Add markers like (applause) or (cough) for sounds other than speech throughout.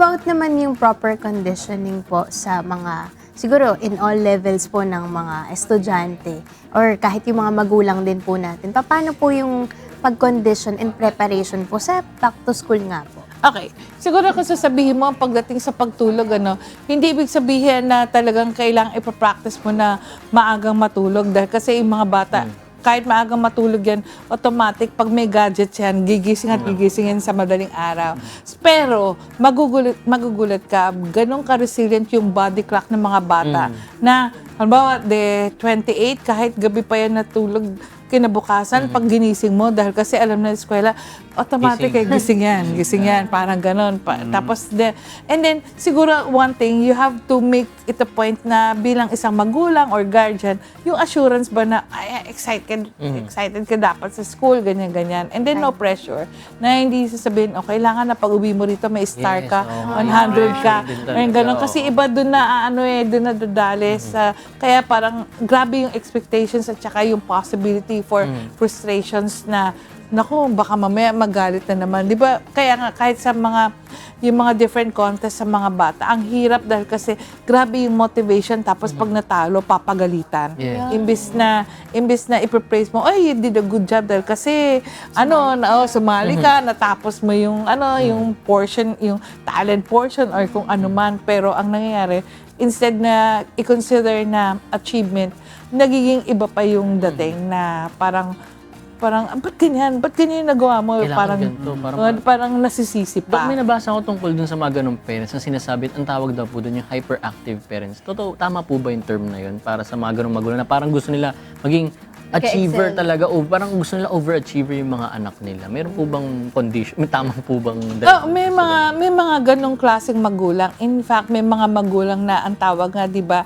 about naman yung proper conditioning po sa mga, siguro in all levels po ng mga estudyante or kahit yung mga magulang din po natin, paano po yung pag-condition and preparation po sa back to school nga po? Okay. Siguro kung sasabihin mo pagdating sa pagtulog, ano, hindi ibig sabihin na talagang kailangang ipapractice mo na maagang matulog. Dahil kasi yung mga bata, kahit maagang matulog yan, automatic, pag may gadgets yan, gigising at gigising yan sa madaling araw. Pero, magugulat, magugulat ka, ganun ka-resilient yung body clock ng mga bata. Na, halimbawa, de 28, kahit gabi pa yan natulog, kinabukasan, pag ginising mo, dahil kasi alam na eskwela, automatic Gising. eh, gising yan, (laughs) gising yan, parang ganon. Pa, Tapos, de, and then, siguro, one thing, you have to make it a point na bilang isang magulang or guardian, yung assurance ba na, ay, excited, excited ka dapat sa school, ganyan, ganyan. And then, no pressure. Na hindi sasabihin, oh, kailangan na pag uwi mo rito, may star Yes, ka, oo. 100 ka, talaga, ganon. Kasi iba doon na, ano eh, doon na dadali sa, kaya parang, grabe yung expectations at saka yung possibility for frustrations na, Naku, baka mamaya magalit na naman. Di ba? Kaya nga, kahit sa mga, yung mga different contests sa mga bata, ang hirap dahil kasi grabe yung motivation tapos pag natalo, papagalitan. Yeah. Imbis na, imbis na ipapraise mo, ay, you did a good job dahil kasi, ano, na, oh, sumali ka, natapos mo yung, ano, yung portion, yung talent portion or kung ano man. Pero ang nangyayari, instead na i-consider na achievement, nagiging iba pa yung dating na parang, parang, ah, ba't ganyan? Ba't ganyan yung nagawa mo? Kailangan parang, ganito, parang- parang, parang nasisisi pa. may nabasa ko tungkol dun sa mga ganong parents na sinasabi, ang tawag daw po dun yung hyperactive parents. Totoo, tama po ba yung term na yun para sa mga ganong magulang na parang gusto nila maging achiever talaga o parang gusto nila overachiever yung mga anak nila. Meron po bang condition, may tamang po bang Oh, may mga may mga ganong klaseng magulang. In fact, may mga magulang na ang tawag nga 'di ba,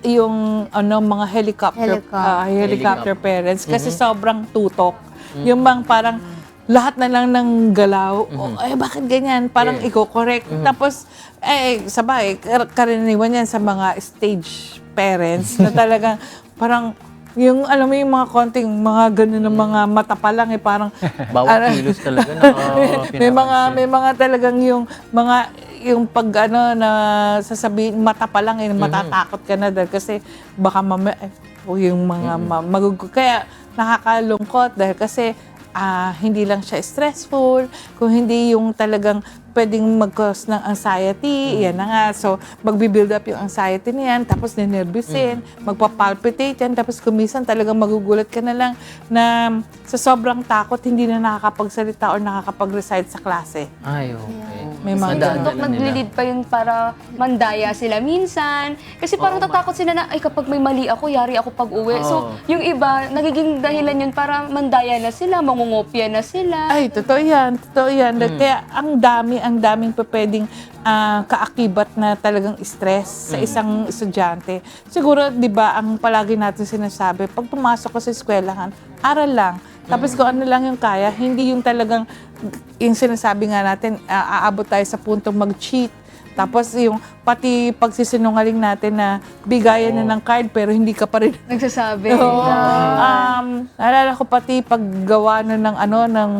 yung ano mga helicopter Helicopter. ah, helicopter parents kasi Mm-hmm. sobrang tutok. Yung bang parang lahat na lang ng galaw, oh, ay bakit ganyan? Parang Mm-hmm. Yeah. iko-correct. Tapos eh sabay kar- karaniwan yan sa mga stage parents na (laughs) talagang parang yung alam mo yung mga konting mga ganun ng mga mata pa lang eh parang (laughs) bawat kilos talaga na (laughs) may mga may mga talagang yung mga yung pag ano na sasabihin mata pa lang eh matatakot ka na dahil kasi baka mamaya eh, o yung mga ma- magug- kaya nakakalungkot dahil kasi ah, hindi lang siya stressful kung hindi yung talagang pwedeng mag-cause ng anxiety, yan na nga. So, magbi-build up yung anxiety niyan, tapos ninervyusin, magpapalpitate yan, tapos kumisan talagang magugulat ka na lang na sa sobrang takot, hindi na nakakapagsalita or nakakapag-recite sa klase. Ay, okay. May mga ganun. Nag-lead pa yun para mandaya sila minsan. Kasi parang tatakot sila na, ay kapag may mali ako, yari ako pag uwi. Oo. So, yung iba, nagiging dahilan yun para mandaya na sila, mangungopia na sila. Ay, totoo yan. Totoo yan. Kaya ang dami, ang daming pa pwedeng ah, kaakibat na talagang stress sa isang estudyante. Siguro, di ba, ang palagi natin sinasabi, pag pumasok ka sa eskwelahan, aral lang. Tapos kung ano lang yung kaya, hindi yung talagang, yung sinasabi nga natin, ah, aabot tayo sa puntong mag-cheat. Tapos yung pati pagsisinungaling natin na bigayan na ng card pero hindi ka pa rin (laughs) Nagsasabi. Oo. Um, naalala ko pati paggawa nun ng ano, ng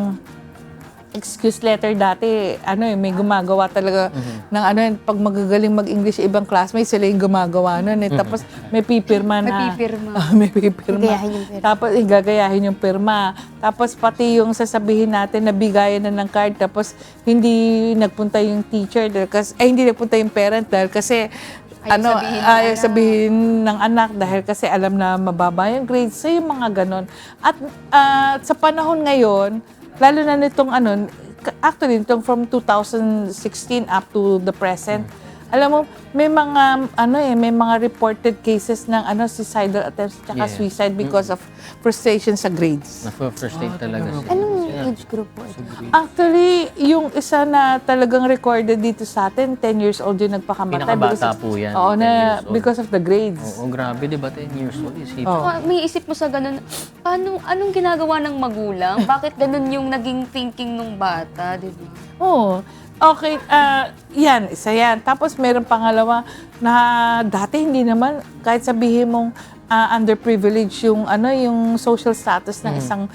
excuse letter dati, ano eh, may gumagawa talaga ng ano yun, pag magagaling mag-English ibang classmates, sila yung gumagawa nun eh. Tapos may pipirma May na. pipirma. Ah, (laughs) may pipirma. Gagayahin yung pirma. Tapos igagayahin yung pirma. Tapos pati yung sasabihin natin na bigayan na ng card tapos hindi nagpunta yung teacher dahil kasi, eh, hindi nagpunta yung parent dahil kasi Ayaw ano, sabihin ayaw sabihin ng anak dahil kasi alam na mababa yung grades. So, yung mga ganon. At ah, sa panahon ngayon, lalo na nitong ano, actually, nitong from 2016 up to the present, alam mo, may mga ano eh, may mga reported cases ng ano suicidal attempts at Yeah. suicide because of frustration sa grades. Na-first aid talaga sila. Anong age group po? Actually, yung isa na talagang recorded dito sa atin, 10 years old yung nagpakamatay. Pinakabata because of- po yan, Oo, 10 na because of the grades. Oo, grabe, di ba? 10 years old, isipin. Oo. Ah, may isip mo sa ganun, paano, anong ginagawa ng magulang? Bakit ganun yung naging thinking ng bata, di ba? Oo. Okay, ah, yan, isa yan. Tapos meron pangalawa na dati hindi naman, kahit sabihin mong ah, underprivileged yung ano yung social status ng isang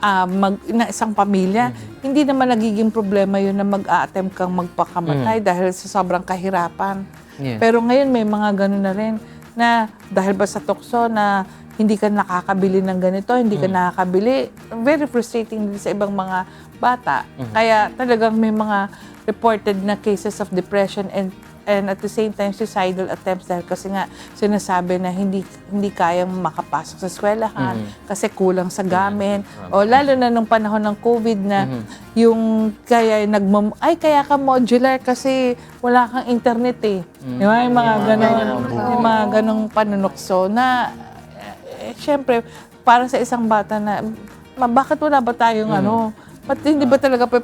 ah, mag, na isang pamilya, hindi naman nagiging problema yun na mag-a-attempt kang magpakamatay dahil sa sobrang kahirapan. Yeah. Pero ngayon may mga ganun na rin na dahil ba sa tukso na hindi ka nakakabili ng ganito, hindi ka nakakabili, very frustrating din sa ibang mga bata. Kaya talagang may mga reported na cases of depression and and at the same time suicidal attempts dahil kasi nga sinasabi na hindi hindi kayang makapasok sa eskwelahan kasi kulang sa gamit. O lalo na nung panahon ng COVID na yung kaya nagmam ay kaya ka modular kasi wala kang internet eh. Di ba? Yung mga ganon, yung mga ganong panunokso na eh, syempre para sa isang bata na ma, bakit wala ba tayong ano? Ba't hindi ba talaga pa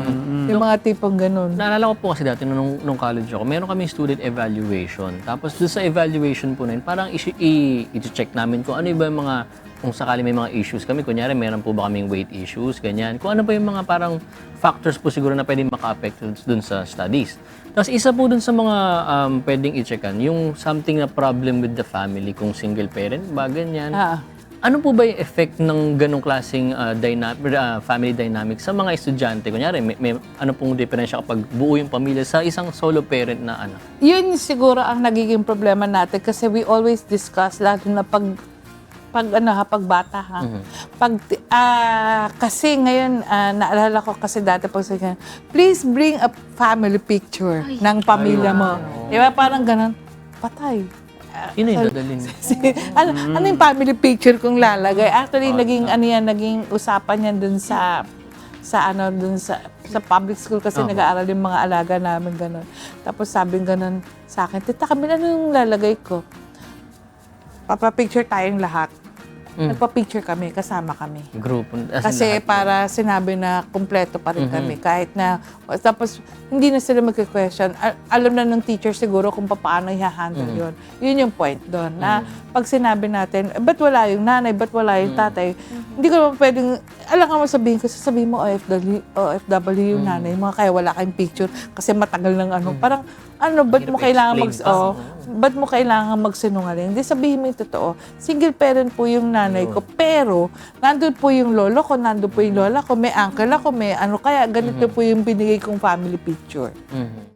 pwede? yung mga tipong ganun. Naalala ko po kasi dati nung, nung college ako, meron kami student evaluation. Tapos doon sa evaluation po na yun, parang i- i-check namin kung ano ba yung mga, kung sakali may mga issues kami. Kunyari, meron po ba kaming weight issues, ganyan. Kung ano ba yung mga parang factors po siguro na pwedeng maka-affect dun sa studies. Tapos isa po dun sa mga um, pwedeng i-checkan, yung something na problem with the family, kung single parent ba, ganyan. Ah. Ano po ba yung effect ng ganong klaseng uh, dyna- uh, family dynamic sa mga estudyante? Kunyari, may, may ano pong diferensya kapag buo yung pamilya sa isang solo parent na anak? Yun siguro ang nagiging problema natin kasi we always discuss lalo na pag pag ano ha, pag bata ha. Pag ah, kasi ngayon ah, naalala ko kasi dati pag niya, please bring a family picture ng pamilya mo. Di ba parang ganun, patay. Yun yung dadalhin. (laughs) ano, ano yung family picture kong lalagay? Actually, naging ano yan, naging usapan yan dun sa sa ano dun sa sa public school kasi Oo. nag-aaral yung mga alaga namin ganun. Tapos sabi ganun sa akin, Tita Camille, ano yung lalagay ko? Papa-picture tayong lahat. Nagpa-picture kami, kasama kami. In Kasi lahat. para sinabi na kumpleto pa rin kami kahit na tapos hindi na sila magke-question. Al- alam na ng teacher siguro kung paano i-handle yun. Yun yung point doon na pag sinabi natin, eh, ba't wala yung nanay, ba't wala yung tatay, hindi ko naman pwedeng, alam ka mo sabihin ko, sasabihin mo OFW, OFW yung nanay mo, kaya wala kayong picture kasi matagal ng ano. Parang, ano, ba't mo kailangan mag, oh, ba't mo kailangan magsinungaling? Hindi sabihin mo yung totoo. Single parent po yung nanay ko, pero nandun po yung lolo ko, nandun po yung lola ko, may uncle ako, may ano kaya, ganito po yung binigay kong family picture. Mhm.